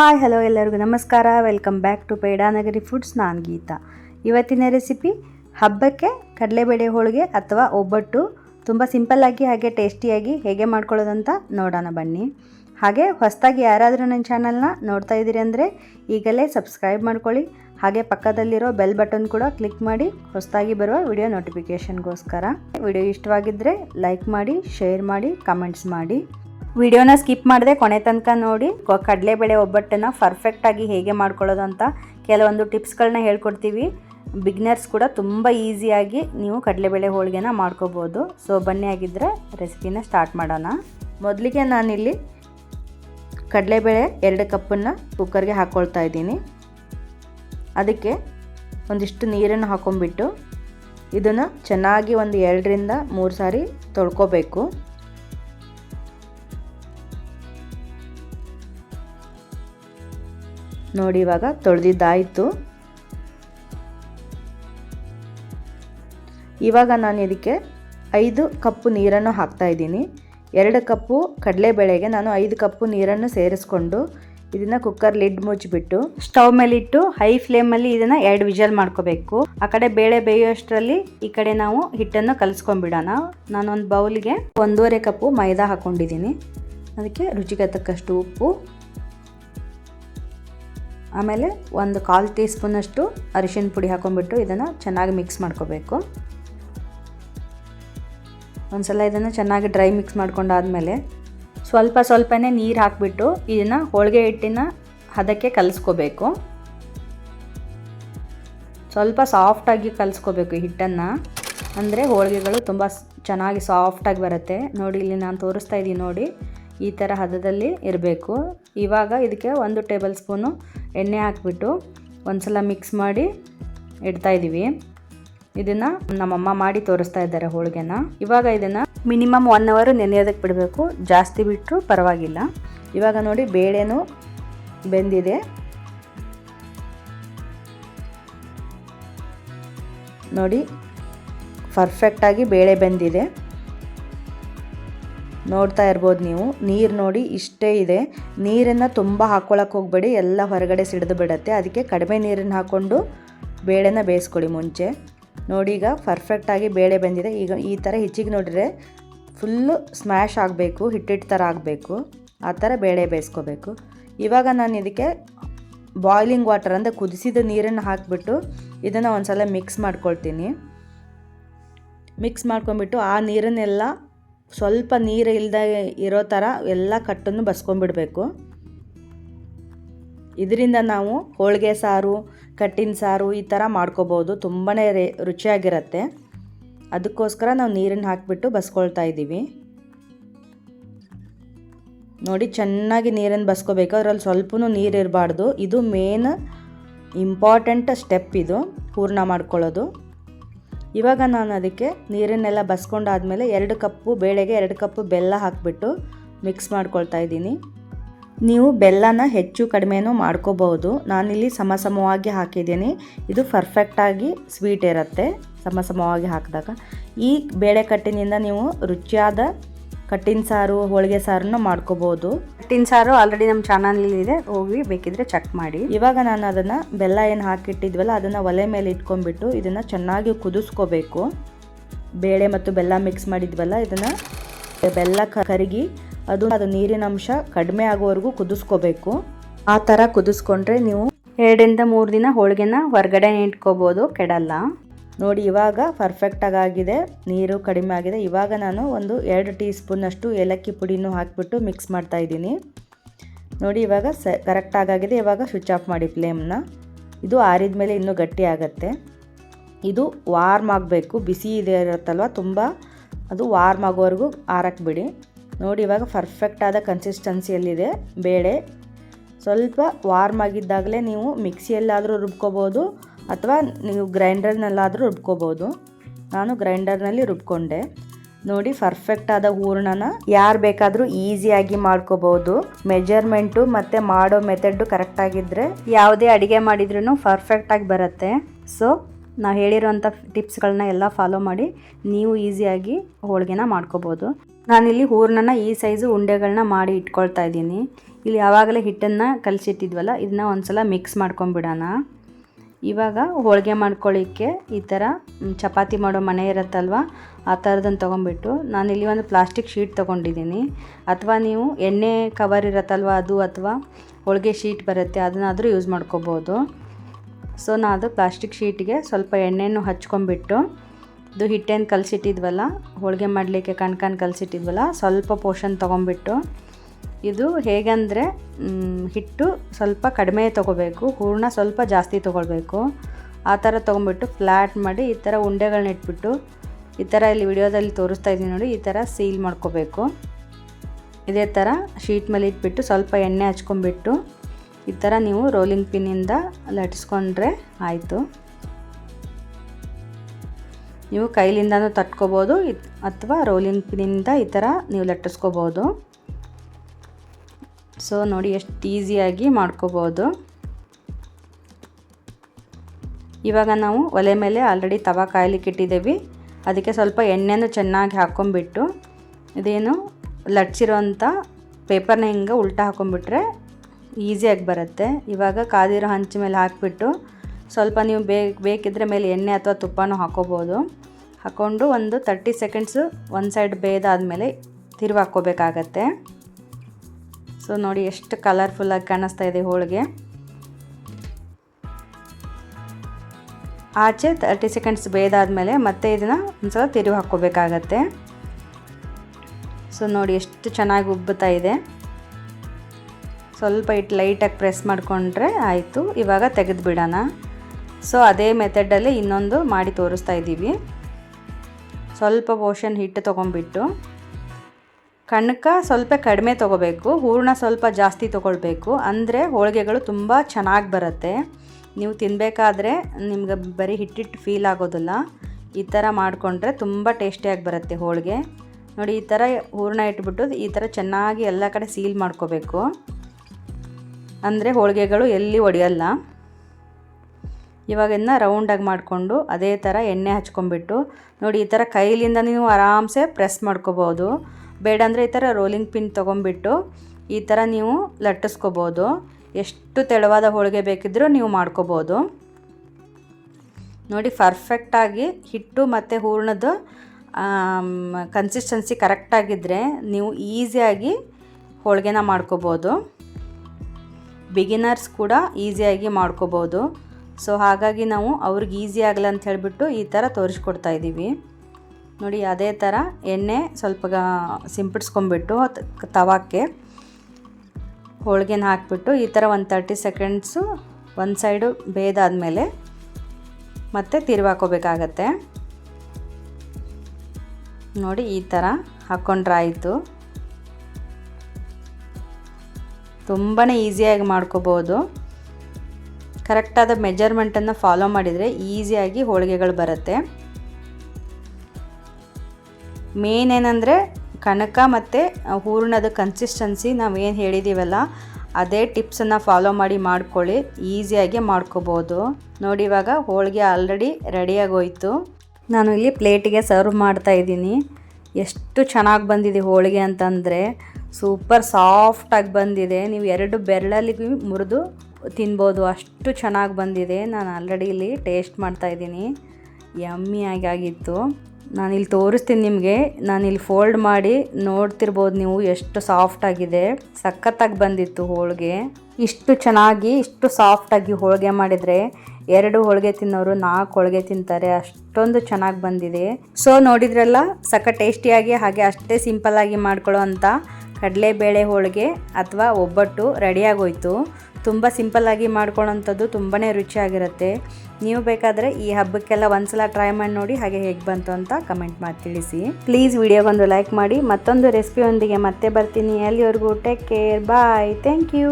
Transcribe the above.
Hi, hello ಎಲ್ಲರಿಗೂ ನಮಸ್ಕಾರ. Welcome back to Pedanagari foods. ನಾನು ಗೀತಾ. ಇವತ್ತಿನ ರೆಸಿಪಿ ಹಬ್ಬಕ್ಕೆ ಕಡಲೆಬೇಳೆ ಹೋಳಿಗೆ ಅಥವಾ ಒಬ್ಬಟ್ಟು. ತುಂಬ ಸಿಂಪಲ್ಲಾಗಿ ಹಾಗೆ ಟೇಸ್ಟಿಯಾಗಿ ಹೇಗೆ ಮಾಡ್ಕೊಳ್ಳೋದಂತ ನೋಡೋಣ ಬನ್ನಿ. ಹಾಗೆ ಹೊಸದಾಗಿ ಯಾರಾದರೂ ನನ್ನ ಚಾನಲ್ನ ನೋಡ್ತಾ ಇದ್ದೀರಿ ಅಂದರೆ ಈಗಲೇ ಸಬ್ಸ್ಕ್ರೈಬ್ ಮಾಡ್ಕೊಳ್ಳಿ. ಹಾಗೆ ಪಕ್ಕದಲ್ಲಿರೋ ಬೆಲ್ ಬಟನ್ ಕೂಡ ಕ್ಲಿಕ್ ಮಾಡಿ ಹೊಸದಾಗಿ ಬರುವ ವಿಡಿಯೋ ನೋಟಿಫಿಕೇಷನ್ಗೋಸ್ಕರ. ವಿಡಿಯೋ ಇಷ್ಟವಾಗಿದ್ದರೆ ಲೈಕ್ ಮಾಡಿ, ಶೇರ್ ಮಾಡಿ, ಕಮೆಂಟ್ಸ್ ಮಾಡಿ. ವಿಡಿಯೋನ ಸ್ಕಿಪ್ ಮಾಡಿದೆ ಕೊನೆ ತನಕ ನೋಡಿ. ಕಡಲೆಬೇಳೆ ಒಬ್ಬಟ್ಟನ್ನು ಪರ್ಫೆಕ್ಟಾಗಿ ಹೇಗೆ ಮಾಡ್ಕೊಳ್ಳೋದು ಅಂತ ಕೆಲವೊಂದು ಟಿಪ್ಸ್ಗಳನ್ನ ಹೇಳ್ಕೊಡ್ತೀವಿ. ಬಿಗ್ನರ್ಸ್ ಕೂಡ ತುಂಬ ಈಸಿಯಾಗಿ ನೀವು ಕಡಲೆಬೇಳೆ ಹೋಳಿಗೆನ ಮಾಡ್ಕೋಬೋದು. ಸೊ ಬನ್ನಿ ಆಗಿದ್ದರೆ ರೆಸಿಪಿನ ಸ್ಟಾರ್ಟ್ ಮಾಡೋಣ. ಮೊದಲಿಗೆ ನಾನಿಲ್ಲಿ ಕಡಲೆಬೇಳೆ ಎರಡು ಕಪ್ಪನ್ನು ಕುಕ್ಕರ್ಗೆ ಹಾಕ್ಕೊಳ್ತಾ ಇದ್ದೀನಿ. ಅದಕ್ಕೆ ಒಂದಿಷ್ಟು ನೀರನ್ನು ಹಾಕೊಂಡ್ಬಿಟ್ಟು ಇದನ್ನು ಚೆನ್ನಾಗಿ ಒಂದು ಎರಡರಿಂದ ಮೂರು ಸಾರಿ ತೊಳ್ಕೊಬೇಕು. ನೋಡಿ ಇವಾಗ ತೊಳೆದಿದ್ದಾಯಿತು. ಇವಾಗ ನಾನು ಇದಕ್ಕೆ ಐದು ಕಪ್ಪು ನೀರನ್ನು ಹಾಕ್ತಾ ಇದ್ದೀನಿ. ಎರಡು ಕಪ್ಪು ಕಡಲೆಬೇಳೆಗೆ ನಾನು ಐದು ಕಪ್ಪು ನೀರನ್ನು ಸೇರಿಸ್ಕೊಂಡು ಇದನ್ನು ಕುಕ್ಕರ್ ಲಿಡ್ ಮುಚ್ಚಿಬಿಟ್ಟು ಸ್ಟವ್ ಮೇಲಿಟ್ಟು ಹೈ ಫ್ಲೇಮಲ್ಲಿ ಇದನ್ನು ಎರಡು ವಿಜಲ್ ಮಾಡ್ಕೋಬೇಕು. ಆ ಕಡೆ ಬೇಳೆ ಬೇಯೋಷ್ಟರಲ್ಲಿ ಈ ಕಡೆ ನಾವು ಹಿಟ್ಟನ್ನು ಕಲಿಸ್ಕೊಂಡ್ಬಿಡೋಣ. ನಾನೊಂದು ಬೌಲ್ಗೆ ಒಂದೂವರೆ ಕಪ್ಪು ಮೈದಾ ಹಾಕ್ಕೊಂಡಿದ್ದೀನಿ. ಅದಕ್ಕೆ ರುಚಿಗೆ ತಕ್ಕಷ್ಟು ಉಪ್ಪು. ಆಮೇಲೆ ಒಂದು ಕಾಲು ಟೀ ಸ್ಪೂನಷ್ಟು ಅರಿಶಿನ ಪುಡಿ ಹಾಕೊಂಡ್ಬಿಟ್ಟು ಇದನ್ನು ಚೆನ್ನಾಗಿ ಮಿಕ್ಸ್ ಮಾಡ್ಕೋಬೇಕು. ಒಂದ್ಸಲ ಇದನ್ನು ಚೆನ್ನಾಗಿ ಡ್ರೈ ಮಿಕ್ಸ್ ಮಾಡ್ಕೊಂಡಾದಮೇಲೆ ಸ್ವಲ್ಪ ಸ್ವಲ್ಪನೇ ನೀರು ಹಾಕಿಬಿಟ್ಟು ಇದನ್ನು ಹೋಳಿಗೆ ಹಿಟ್ಟಿನ ಹದಕ್ಕೆ ಕಲಿಸ್ಕೋಬೇಕು. ಸ್ವಲ್ಪ ಸಾಫ್ಟಾಗಿ ಕಲಿಸ್ಕೋಬೇಕು ಹಿಟ್ಟನ್ನು. ಅಂದರೆ ಹೋಳಿಗೆಗಳು ತುಂಬ ಚೆನ್ನಾಗಿ ಸಾಫ್ಟಾಗಿ ಬರುತ್ತೆ. ನೋಡಿ, ಇಲ್ಲಿ ನಾನು ತೋರಿಸ್ತಾ ಇದ್ದೀನಿ ನೋಡಿ. ಈ ಥರ ಹದದಲ್ಲಿ ಇರಬೇಕು. ಇವಾಗ ಇದಕ್ಕೆ ಒಂದು ಟೇಬಲ್ ಸ್ಪೂನು ಎಣ್ಣೆ ಹಾಕಿಬಿಟ್ಟು ಒಂದ್ಸಲ ಮಿಕ್ಸ್ ಮಾಡಿ ಇಡ್ತಾ ಇದ್ದೀವಿ. ಇದನ್ನು ನಮ್ಮಮ್ಮ ಮಾಡಿ ತೋರಿಸ್ತಾ ಇದ್ದಾರೆ ಹೋಳಿಗೆನ. ಇವಾಗ ಇದನ್ನು ಮಿನಿಮಮ್ ಒನ್ ಅವರು ನೆನೆಯೋದಕ್ಕೆ ಬಿಡಬೇಕು. ಜಾಸ್ತಿ ಬಿಟ್ಟರು ಪರವಾಗಿಲ್ಲ. ಇವಾಗ ನೋಡಿ ಬೇಳೆನೂ ಬೆಂದಿದೆ. ನೋಡಿ ಪರ್ಫೆಕ್ಟಾಗಿ ಬೇಳೆ ಬೆಂದಿದೆ. ನೋಡ್ತಾ ಇರ್ಬೋದು ನೀವು. ನೀರು ನೋಡಿ ಇಷ್ಟೇ ಇದೆ. ನೀರನ್ನು ತುಂಬ ಹಾಕ್ಕೊಳಕ್ಕೆ ಹೋಗಬೇಡಿ. ಎಲ್ಲ ಹೊರಗಡೆ ಸಿಡಿದು ಬಿಡುತ್ತೆ. ಅದಕ್ಕೆ ಕಡಿಮೆ ನೀರನ್ನು ಹಾಕ್ಕೊಂಡು ಬೇಳೆನ ಬೇಯಿಸ್ಕೊಳ್ಳಿ ಮುಂಚೆ. ನೋಡಿ ಈಗ ಪರ್ಫೆಕ್ಟಾಗಿ ಬೇಳೆ ಬಂದಿದೆ. ಈಗ ಈ ಥರ ಹೆಚ್ಚಿಗೆ ನೋಡಿದರೆ ಫುಲ್ಲು ಸ್ಮ್ಯಾಶ್ ಆಗಬೇಕು ಹಿಟ್ಟಿಟ್ಟು ಥರ ಆಗಬೇಕು. ಆ ಥರ ಬೇಳೆ ಬೇಯಿಸ್ಕೋಬೇಕು. ಇವಾಗ ನಾನು ಇದಕ್ಕೆ ಬಾಯ್ಲಿಂಗ್ ವಾಟರ್ ಅಂದರೆ ಕುದಿಸಿದ ನೀರನ್ನು ಹಾಕಿಬಿಟ್ಟು ಇದನ್ನು ಒಂದು ಸಲ ಮಿಕ್ಸ್ ಮಾಡ್ಕೊಳ್ತೀನಿ. ಮಿಕ್ಸ್ ಮಾಡ್ಕೊಂಬಿಟ್ಟು ಆ ನೀರನ್ನೆಲ್ಲ ಸ್ವಲ್ಪ ನೀರು ಇಲ್ಲದೆ ಇರೋ ಥರ ಎಲ್ಲ ಕಟ್ಟನ್ನು ಬಸ್ಕೊಂಡ್ಬಿಡಬೇಕು. ಇದರಿಂದ ನಾವು ಹೋಳಿಗೆ ಸಾರು, ಕಟ್ಟಿನ ಸಾರು ಈ ಥರ ಮಾಡ್ಕೋಬೋದು. ತುಂಬಾ ರೇ, ರುಚಿಯಾಗಿರುತ್ತೆ. ಅದಕ್ಕೋಸ್ಕರ ನಾವು ನೀರನ್ನು ಹಾಕಿಬಿಟ್ಟು ಬಸ್ಕೊಳ್ತಾ ಇದ್ದೀವಿ. ನೋಡಿ, ಚೆನ್ನಾಗಿ ನೀರನ್ನು ಬಸ್ಕೋಬೇಕು. ಅದರಲ್ಲಿ ಸ್ವಲ್ಪನೂ ನೀರು ಇರಬಾರ್ದು ಇದು ಮೇನ್ ಇಂಪಾರ್ಟೆಂಟ್ ಸ್ಟೆಪ್ ಇದು, ಪೂರ್ಣ ಮಾಡ್ಕೊಳ್ಳೋದು. ಇವಾಗ ನಾನು ಅದಕ್ಕೆ ನೀರನ್ನೆಲ್ಲ ಬಸ್ಕೊಂಡಾದಮೇಲೆ ಎರಡು ಕಪ್ಪು ಬೇಳೆಗೆ ಎರಡು ಕಪ್ಪು ಬೆಲ್ಲ ಹಾಕಿಬಿಟ್ಟು ಮಿಕ್ಸ್ ಮಾಡ್ಕೊಳ್ತಾ ಇದ್ದೀನಿ. ನೀವು ಬೆಲ್ಲನ ಹೆಚ್ಚು ಕಡಿಮೆನೂ ಮಾಡ್ಕೋಬಹುದು ನಾನಿಲ್ಲಿ ಸಮ ಸಮವಾಗಿ ಹಾಕಿದ್ದೀನಿ. ಇದು ಪರ್ಫೆಕ್ಟಾಗಿ ಸ್ವೀಟ್ ಇರುತ್ತೆ. ಸಮ ಸಮವಾಗಿ ಹಾಕಿದಾಗ. ಈ ಬೇಳೆ ಕಟ್ಟಿನಿಂದ ನೀವು ರುಚಿಯಾದ ಕಟ್ಟಿನ ಸಾರು ಹೋಳಿಗೆ ಸಾರನ್ನು ಮಾಡ್ಕೋಬಹುದು ಕಟ್ಟಿನ ಸಾರು ಆಲ್ರೆಡಿ ನಮ್ಮ ಚಾನಲಲ್ಲಿದೆ ಹೋಗಿ ಬೇಕಿದ್ರೆ ಚೆಕ್ ಮಾಡಿ. ಇವಾಗ ನಾನು ಅದನ್ನು ಬೆಲ್ಲ ಏನು ಹಾಕಿಟ್ಟಿದ್ವಲ್ಲ ಅದನ್ನು ಒಲೆ ಮೇಲೆ ಇಟ್ಕೊಂಡ್ಬಿಟ್ಟು ಇದನ್ನು ಚೆನ್ನಾಗಿ ಕುದಿಸ್ಕೋಬೇಕು. ಬೇಳೆ ಮತ್ತು ಬೆಲ್ಲ ಮಿಕ್ಸ್ ಮಾಡಿದ್ವಲ್ಲ ಇದನ್ನು ಬೆಲ್ಲ ಕರಗಿ ಅದು ಅದು ನೀರಿನ ಅಂಶ ಕಡಿಮೆ ಆಗೋವರೆಗೂ ಕುದಿಸ್ಕೋಬೇಕು. ಆ ಥರ ಕುದಿಸ್ಕೊಂಡ್ರೆ ನೀವು ಎರಡರಿಂದ ಮೂರು ದಿನ ಹೋಳಿಗೆನ ಹೊರಗಡೆ ಇಟ್ಕೋಬೋದು ಕೆಡಲ್ಲ. ನೋಡಿ, ಇವಾಗ ಪರ್ಫೆಕ್ಟಾಗಿ ಆಗಿದೆ ನೀರು ಕಡಿಮೆ ಆಗಿದೆ. ಇವಾಗ ನಾನು ಒಂದು ಎರಡು ಟೀ ಸ್ಪೂನಷ್ಟು ಏಲಕ್ಕಿ ಪುಡಿನೂ ಹಾಕಿಬಿಟ್ಟು ಮಿಕ್ಸ್ ಮಾಡ್ತಾ ಇದ್ದೀನಿ. ನೋಡಿ, ಇವಾಗ ಸ ಕರೆಕ್ಟಾಗಿ ಆಗಿದೆ ಇವಾಗ ಸ್ವಿಚ್ ಆಫ್ ಮಾಡಿ ಫ್ಲೇಮ್ನ ಇದು ಆರಿದ ಮೇಲೆ ಇನ್ನೂ ಗಟ್ಟಿ ಆಗುತ್ತೆ. ಇದು ವಾರ್ಮ್ ಆಗಬೇಕು. ಬಿಸಿ ಇದೆ ಇರುತ್ತಲ್ವ? ತುಂಬ ಅದು ವಾರ್ಮ್ ಆಗೋವರೆಗೂ ಆರಕ್ಕೆ ಬಿಡಿ ನೋಡಿ, ಇವಾಗ ಪರ್ಫೆಕ್ಟ್ ಆದ ಕನ್ಸಿಸ್ಟೆನ್ಸಿಯಲ್ಲಿದೆ ಬೇಳೆ. ಸ್ವಲ್ಪ ವಾರ್ಮ್ ಆಗಿದ್ದಾಗಲೇ ನೀವು ಮಿಕ್ಸಿಯಲ್ಲಾದರೂ ರುಬ್ಕೋಬೋದು. ಅಥವಾ ನೀವು ಗ್ರೈಂಡರ್ನಲ್ಲಾದರೂ ರುಬ್ಕೋಬೋದು. ನಾನು ಗ್ರೈಂಡರ್ನಲ್ಲಿ ರುಬ್ಕೊಂಡೆ. ನೋಡಿ ಪರ್ಫೆಕ್ಟ್ ಆದ ಹೂರಣನ ಯಾರು ಬೇಕಾದರೂ ಈಸಿಯಾಗಿ ಮಾಡ್ಕೋಬೋದು. ಮೆಜರ್ಮೆಂಟು ಮತ್ತು ಮಾಡೋ ಮೆಥಡ್ಡು ಕರೆಕ್ಟಾಗಿದ್ದರೆ ಯಾವುದೇ ಅಡುಗೆ ಮಾಡಿದ್ರೂ ಪರ್ಫೆಕ್ಟಾಗಿ ಬರುತ್ತೆ. ಸೊ ನಾವು ಹೇಳಿರೋಂಥ ಟಿಪ್ಸ್ಗಳನ್ನ ಎಲ್ಲ ಫಾಲೋ ಮಾಡಿ, ನೀವು ಈಸಿಯಾಗಿ ಹೋಳಿಗೆನ ಮಾಡ್ಕೋಬೋದು. ನಾನಿಲ್ಲಿ ಹೂರ್ಣನ ಈ ಸೈಜು ಉಂಡೆಗಳನ್ನ ಮಾಡಿ ಇಟ್ಕೊಳ್ತಾ ಇದ್ದೀನಿ. ಇಲ್ಲಿ ಯಾವಾಗಲೇ ಹಿಟ್ಟನ್ನು ಕಲಸಿಟ್ಟಿದ್ವಲ್ಲ, ಇದನ್ನ ಒಂದು ಸಲ ಮಿಕ್ಸ್ ಮಾಡ್ಕೊಂಬಿಡೋಣ. ಇವಾಗ ಹೋಳಿಗೆ ಮಾಡ್ಕೊಳ್ಳಿಕ್ಕೆ ಈ ಥರ ಚಪಾತಿ ಮಾಡೋ ಮನೆ ಇರುತ್ತಲ್ವ, ಆ ಥರದನ್ನು ತೊಗೊಂಬಿಟ್ಟು ನಾನಿಲ್ಲಿ ಒಂದು ಪ್ಲಾಸ್ಟಿಕ್ ಶೀಟ್ ತೊಗೊಂಡಿದ್ದೀನಿ. ಅಥವಾ ನೀವು ಎಣ್ಣೆ ಕವರ್ ಇರುತ್ತಲ್ವ ಅದು, ಅಥವಾ ಹೋಳಿಗೆ ಶೀಟ್ ಬರುತ್ತೆ, ಅದನ್ನಾದರೂ ಯೂಸ್ ಮಾಡ್ಕೋಬೋದು. ಸೊ ನಾನು ಅದು ಪ್ಲಾಸ್ಟಿಕ್ ಶೀಟ್ಗೆ ಸ್ವಲ್ಪ ಎಣ್ಣೆಯನ್ನು ಹಚ್ಕೊಂಬಿಟ್ಟು ಇದು ಹಿಟ್ಟೇನು ಕಲಸಿಟ್ಟಿದ್ವಲ್ಲ, ಹೋಳಿಗೆ ಮಾಡಲಿಕ್ಕೆ ಕಣ್ಕಣ್ ಕಲಸಿಟ್ಟಿದ್ವಲ್ಲ, ಸ್ವಲ್ಪ ಪೋರ್ಷನ್ ತೊಗೊಂಬಿಟ್ಟು ಇದು ಹೇಗೆಂದರೆ ಹಿಟ್ಟು ಸ್ವಲ್ಪ ಕಡಿಮೆ ತೊಗೋಬೇಕು, ಹೂರಣ ಸ್ವಲ್ಪ ಜಾಸ್ತಿ ತೊಗೊಳ್ಬೇಕು. ಆ ಥರ ತೊಗೊಂಬಿಟ್ಟು ಫ್ಲ್ಯಾಟ್ ಮಾಡಿ ಈ ಥರ ಉಂಡೆಗಳನ್ನ ಇಟ್ಬಿಟ್ಟು, ಈ ಥರ ಇಲ್ಲಿ ವಿಡಿಯೋದಲ್ಲಿ ತೋರಿಸ್ತಾ ಇದ್ದೀನಿ ನೋಡಿ, ಈ ಥರ ಸೀಲ್ ಮಾಡ್ಕೋಬೇಕು. ಇದೇ ಥರ ಶೀಟ್ ಮೇಲೆ ಇಟ್ಬಿಟ್ಟು ಸ್ವಲ್ಪ ಎಣ್ಣೆ ಹಚ್ಕೊಂಬಿಟ್ಟು, ಈ ಥರ ನೀವು ರೋಲಿಂಗ್ ಪಿನ್ನಿಂದ ಲಟ್ಸ್ಕೊಂಡ್ರೆ ಆಯಿತು. ನೀವು ಕೈಲಿಂದನೂ ತಟ್ಕೋಬೋದು ಅಥವಾ ರೋಲಿಂಗ್ ಪಿನ್ನಿಂದ ಈ ಥರ ನೀವು ಲಟ್ಟಿಸ್ಕೋಬೋದು ಸೊ ನೋಡಿ, ಎಷ್ಟು ಈಸಿಯಾಗಿ ಮಾಡ್ಕೋಬೋದು. ಇವಾಗ ನಾವು ಒಲೆ ಮೇಲೆ ಆಲ್ರೆಡಿ ತವ ಕಾಯ್ಲಿಕ್ಕೆ ಇಟ್ಟಿದ್ದೀವಿ. ಅದಕ್ಕೆ ಸ್ವಲ್ಪ ಎಣ್ಣೆನೂ ಚೆನ್ನಾಗಿ ಹಾಕ್ಕೊಂಬಿಟ್ಟು ಇದೇನು ಲಟ್ಸಿರೋಂಥ ಪೇಪರ್ನ ಹಿಂಗೆ ಉಲ್ಟಾ ಹಾಕ್ಕೊಂಬಿಟ್ರೆ ಈಸಿಯಾಗಿ ಬರುತ್ತೆ. ಇವಾಗ ಕಾದಿರೋ ಹಂಚ ಮೇಲೆ ಹಾಕಿಬಿಟ್ಟು ಸ್ವಲ್ಪ ನೀವು ಬೇಕು ಬೇಕಿದ್ರೆ ಮೇಲೆ ಎಣ್ಣೆ ಅಥವಾ ತುಪ್ಪನೂ ಹಾಕೋಬೋದು. ಹಾಕ್ಕೊಂಡು ಒಂದು ತರ್ಟಿ ಸೆಕೆಂಡ್ಸು ಒಂದು ಸೈಡ್ ಬೇಯ್ದಾದ್ಮೇಲೆ ತಿರುವು ಹಾಕ್ಕೋಬೇಕಾಗತ್ತೆ ಸೊ ನೋಡಿ ಎಷ್ಟು ಕಲರ್ಫುಲ್ಲಾಗಿ ಕಾಣಿಸ್ತಾ ಇದೆ ಹೋಳಿಗೆ. ಆಚೆ ತರ್ಟಿ ಸೆಕೆಂಡ್ಸ್ ಬೇಯ್ದಾದ್ಮೇಲೆ ಮತ್ತೆ ಇದನ್ನು ಒಂದ್ಸಲ ತಿರುವು ಹಾಕ್ಕೋಬೇಕಾಗತ್ತೆ. ಸೊ ನೋಡಿ ಎಷ್ಟು ಚೆನ್ನಾಗಿ ಉಬ್ಬುತ್ತಾ ಇದೆ. ಸ್ವಲ್ಪ ಇಟ್ಟು ಲೈಟಾಗಿ ಪ್ರೆಸ್ ಮಾಡಿಕೊಂಡ್ರೆ ಆಯಿತು. ಇವಾಗ ತೆಗೆದು ಬಿಡೋಣ. ಸೊ ಅದೇ ಮೆಥಡಲ್ಲಿ ಇನ್ನೊಂದು ಮಾಡಿ ತೋರಿಸ್ತಾ ಇದ್ದೀವಿ. ಸ್ವಲ್ಪ ಪೋಷನ್ ಹಿಟ್ಟು ತೊಗೊಂಬಿಟ್ಟು ಕಣಕ ಸ್ವಲ್ಪ ಕಡಿಮೆ ತೊಗೋಬೇಕು, ಹೂರಣ ಸ್ವಲ್ಪ ಜಾಸ್ತಿ ತೊಗೊಳ್ಬೇಕು. ಅಂದರೆ ಹೋಳಿಗೆಗಳು ತುಂಬ ಚೆನ್ನಾಗಿ ಬರುತ್ತೆ. ನೀವು ತಿನ್ನಬೇಕಾದ್ರೆ ನಿಮ್ಗೆ ಬರೀ ಹಿಟ್ಟಿಟ್ಟು ಫೀಲ್ ಆಗೋದಿಲ್ಲ. ಈ ಥರ ಮಾಡಿಕೊಂಡ್ರೆ ತುಂಬ ಟೇಸ್ಟಿಯಾಗಿ ಬರುತ್ತೆ ಹೋಳಿಗೆ. ನೋಡಿ, ಈ ಥರ ಹೂರಣ ಇಟ್ಬಿಟ್ಟು ಈ ಥರ ಚೆನ್ನಾಗಿ ಎಲ್ಲ ಕಡೆ ಸೀಲ್ ಮಾಡ್ಕೋಬೇಕು. ಅಂದರೆ ಹೋಳಿಗೆಗಳು ಎಲ್ಲಿ ಒಡೆಯಲ್ಲ. ಇವಾಗಿನ ರೌಂಡಾಗಿ ಮಾಡಿಕೊಂಡು ಅದೇ ಥರ ಎಣ್ಣೆ ಹಚ್ಕೊಂಬಿಟ್ಟು ನೋಡಿ, ಈ ಥರ ಕೈಲಿಂದ ನೀವು ಆರಾಮ್ಸೆ ಪ್ರೆಸ್ ಮಾಡ್ಕೋಬೋದು. ಬೇಡ ಅಂದರೆ ಈ ಥರ ರೋಲಿಂಗ್ ಪಿನ್ ತೊಗೊಂಬಿಟ್ಟು ಈ ಥರ ನೀವು ಲಟ್ಟಿಸ್ಕೋಬೋದು. ಎಷ್ಟು ತೆಳುವಾದ ಹೋಳಿಗೆ ಬೇಕಿದ್ದರೂ ನೀವು ಮಾಡ್ಕೋಬೋದು. ನೋಡಿ ಪರ್ಫೆಕ್ಟಾಗಿ ಹಿಟ್ಟು ಮತ್ತು ಹೂರ್ಣದ ಕನ್ಸಿಸ್ಟೆನ್ಸಿ ಕರೆಕ್ಟಾಗಿದ್ದರೆ ನೀವು ಈಸಿಯಾಗಿ ಹೋಳಿಗೆನ ಮಾಡ್ಕೋಬೋದು. ಬಿಗಿನರ್ಸ್ ಕೂಡ ಈಸಿಯಾಗಿ ಮಾಡ್ಕೋಬೋದು. ಸೊ ಹಾಗಾಗಿ ನಾವು ಅವ್ರಿಗೆ ಈಸಿ ಆಗಲ್ಲ ಅಂತ ಹೇಳಿಬಿಟ್ಟು ಈ ಥರ ತೋರಿಸ್ಕೊಡ್ತಾ ಇದ್ದೀವಿ ನೋಡಿ, ಅದೇ ಥರ ಎಣ್ಣೆ ಸ್ವಲ್ಪ ಸಿಂಪಡಿಸ್ಕೊಂಬಿಟ್ಟು ತವಾಕ್ಕೆ ಹೋಳಿಗೆನ ಹಾಕಿಬಿಟ್ಟು ಈ ಥರ ಒಂದು ತರ್ಟಿ ಸೆಕೆಂಡ್ಸು ಒಂದು ಸೈಡು ಬೇಯ್ದಾದ್ಮೇಲೆ ಮತ್ತೆ ತಿರುವಾಕೋಬೇಕಾಗತ್ತೆ. ನೋಡಿ, ಈ ಥರ ಹಾಕ್ಕೊಂಡ್ರೆ ಆಯಿತು ತುಂಬಾ ಈಸಿಯಾಗಿ ಮಾಡ್ಕೋಬೋದು. ಕರೆಕ್ಟಾದ ಮೆಜರ್ಮೆಂಟನ್ನು ಫಾಲೋ ಮಾಡಿದರೆ ಈಸಿಯಾಗಿ ಹೋಳಿಗೆಗಳು ಬರುತ್ತೆ. ಮೇನ್ ಏನಂದರೆ ಕನಕ ಮತ್ತು ಹೂರಣದ ಕನ್ಸಿಸ್ಟೆನ್ಸಿ ನಾವು ಏನು ಹೇಳಿದ್ದೀವಲ್ಲ ಅದೇ ಟಿಪ್ಸನ್ನು ಫಾಲೋ ಮಾಡಿ ಮಾಡ್ಕೊಳ್ಳಿ ಈಸಿಯಾಗಿ ಮಾಡ್ಕೋಬೋದು. ನೋಡಿ ಇವಾಗ ಹೋಳಿಗೆ ಆಲ್ರೆಡಿ ರೆಡಿಯಾಗೋಯ್ತು ನಾನು ಇಲ್ಲಿ ಪ್ಲೇಟಿಗೆ ಸರ್ವ್ ಮಾಡ್ತಾ ಇದ್ದೀನಿ. ಎಷ್ಟು ಚೆನ್ನಾಗಿ ಬಂದಿದೆ ಹೋಳಿಗೆ ಅಂತಂದರೆ ಸೂಪರ್ ಸಾಫ್ಟಾಗಿ ಬಂದಿದೆ. ನೀವು ಎರಡು ಬೆರಳಲ್ಲಿ ಮುರಿದು ತಿನ್ಬೋದು, ಅಷ್ಟು ಚೆನ್ನಾಗಿ ಬಂದಿದೆ. ನಾನು ಆಲ್ರೆಡಿ ಇಲ್ಲಿ ಟೇಸ್ಟ್ ಮಾಡ್ತಾ ಇದ್ದೀನಿ. ಯಮ್ಮಿಯಾಗಿ ಆಗಿತ್ತು. ನಾನಿಲ್ಲಿ ತೋರಿಸ್ತೀನಿ ನಿಮಗೆ. ನಾನಿಲ್ಲಿ ಫೋಲ್ಡ್ ಮಾಡಿ ನೋಡ್ತಿರ್ಬೋದು ನೀವು ಎಷ್ಟು ಸಾಫ್ಟ್ ಆಗಿದೆ. ಸಖತ್ತಾಗಿ ಬಂದಿತ್ತು ಹೋಳಿಗೆ. ಇಷ್ಟು ಚೆನ್ನಾಗಿ, ಇಷ್ಟು ಸಾಫ್ಟಾಗಿ ಹೋಳಿಗೆ ಮಾಡಿದರೆ ಎರಡು ಹೋಳಿಗೆ ತಿನ್ನೋರು ನಾಲ್ಕು ಹೋಳಿಗೆ ತಿಂತಾರೆ. ಅಷ್ಟೊಂದು ಚೆನ್ನಾಗಿ ಬಂದಿದೆ. ಸೊ ನೋಡಿದ್ರಲ್ಲ? ಸಖ ಟೇಸ್ಟಿಯಾಗಿ, ಹಾಗೆ ಅಷ್ಟೇ ಸಿಂಪಲ್ಲಾಗಿ ಮಾಡ್ಕೊಳ್ಳೋ ಅಂಥ ಕಡಲೆಬೇಳೆ ಹೋಳಿಗೆ ಅಥವಾ ಒಬ್ಬಟ್ಟು ರೆಡಿಯಾಗೋಯ್ತು ತುಂಬ ಸಿಂಪಲ್ಲಾಗಿ ಮಾಡ್ಕೊಳ್ಳೋಂಥದ್ದು ತುಂಬಾ ರುಚಿಯಾಗಿರುತ್ತೆ. ನೀವು ಬೇಕಾದರೆ ಈ ಹಬ್ಬಕ್ಕೆಲ್ಲ ಒಂದ್ಸಲ ಟ್ರೈ ಮಾಡಿ ನೋಡಿ ಹಾಗೆ ಹೇಗೆ ಬಂತು ಅಂತ ಕಮೆಂಟ್ ಮಾಡಿ ತಿಳಿಸಿ. ಪ್ಲೀಸ್ ವಿಡಿಯೋಗೊಂದು ಲೈಕ್ ಮಾಡಿ ಮತ್ತೊಂದು ರೆಸಿಪಿಯೊಂದಿಗೆ ಮತ್ತೆ ಬರ್ತೀನಿ. ಅಲ್ಲಿವರೆಗೂ take care bye thank you